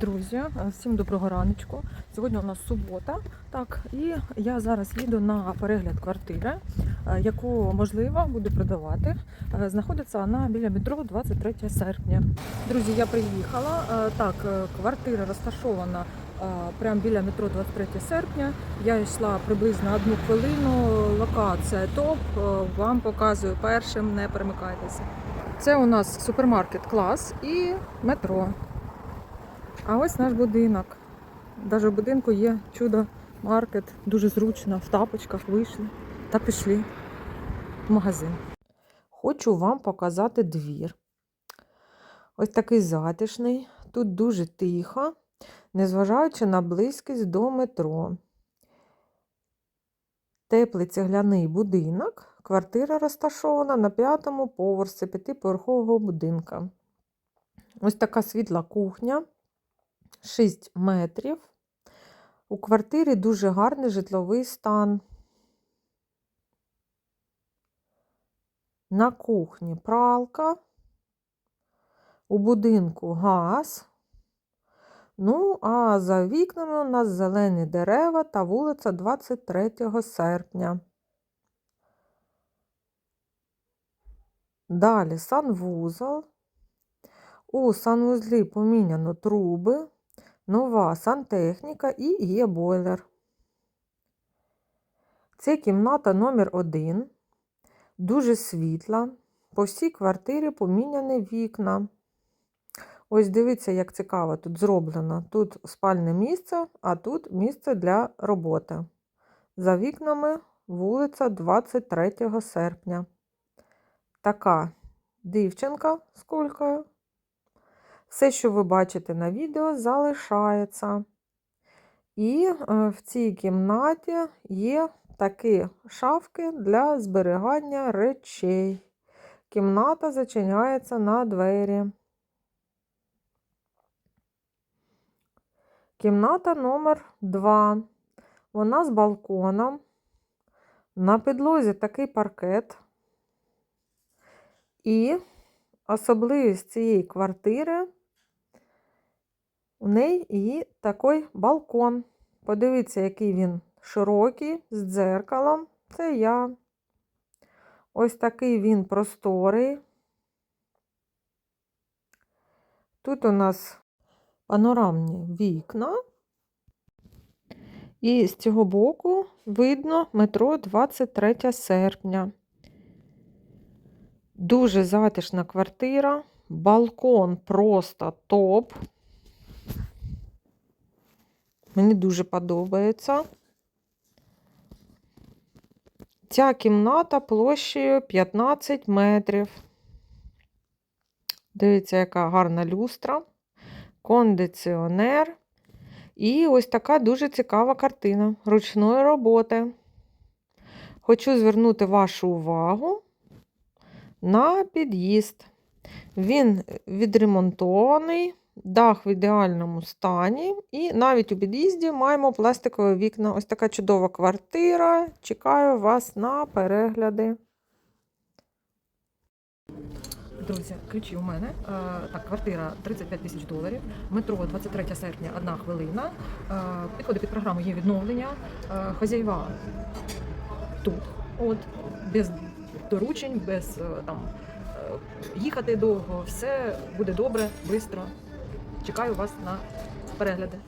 Друзі, е, всім доброго раночку. Сьогодні у нас субота, так, і я зараз їду на перегляд квартири, е, яку можливо буду продавати. Е, Знаходиться вона біля метро 23 серпня. Друзі, я приїхала. Так, квартира розташована прямо біля метро 23 серпня. Я йшла приблизно одну хвилину. Локація топ. Вам показую першим, не перемикайтеся. Це у нас супермаркет клас і метро. А ось наш будинок. Навіть в будинку є чудо маркет, дуже зручно, в тапочках вийшли та пішли в магазин. Хочу вам показати двір. Ось такий затишний, тут дуже тихо, незважаючи на близькість до метро. Теплий цегляний будинок. Квартира розташована на п'ятому поверсі п'ятиповерхового будинка. Ось така світла кухня. 6 метрів. У квартирі дуже гарний житловий стан. На кухні пралка. У будинку газ. Ну, а за вікнами у нас зелені дерева та вулиця 23 серпня. Далі санвузол. У санвузлі поміняно труби нова сантехніка і є бойлер. Це кімната номер один, дуже світла. По всій квартирі поміняні вікна. Ось дивіться, як цікаво тут зроблено. Тут спальне місце, а тут місце для роботи. За вікнами вулиця 23 серпня. Така дівчинка з кулькою. Все, що ви бачите на відео, залишається. І е, в цій кімнаті є такі шафки для зберігання речей. Кімната зачиняється на двері. Кімната номер 2. Вона з балконом. На підлозі такий паркет. І особливість цієї квартири у неї і такий балкон. Подивіться, який він широкий, з дзеркалом. Це я. Ось такий він просторий. Тут у нас панорамні вікна. І з цього боку видно метро 23 серпня. Дуже затишна квартира, балкон просто топ. Мені дуже подобається. Ця кімната площею 15 метрів. Дивіться, яка гарна люстра, кондиціонер. І ось така дуже цікава картина ручної роботи. Хочу звернути вашу увагу на під'їзд. Він відремонтований, дах в ідеальному стані, і навіть у під'їзді маємо пластикові вікна. Ось така чудова квартира. Чекаю вас на перегляди. Друзі, ключі у мене. Е, Так, квартира 35 тисяч доларів. Метро 23 серпня, одна хвилина. Е, Підходи під програму є відновлення. Е, Хазяєва тут. От, без доручень, без там їхати довго. Все буде добре, швидко. Чекаю вас на перегляди.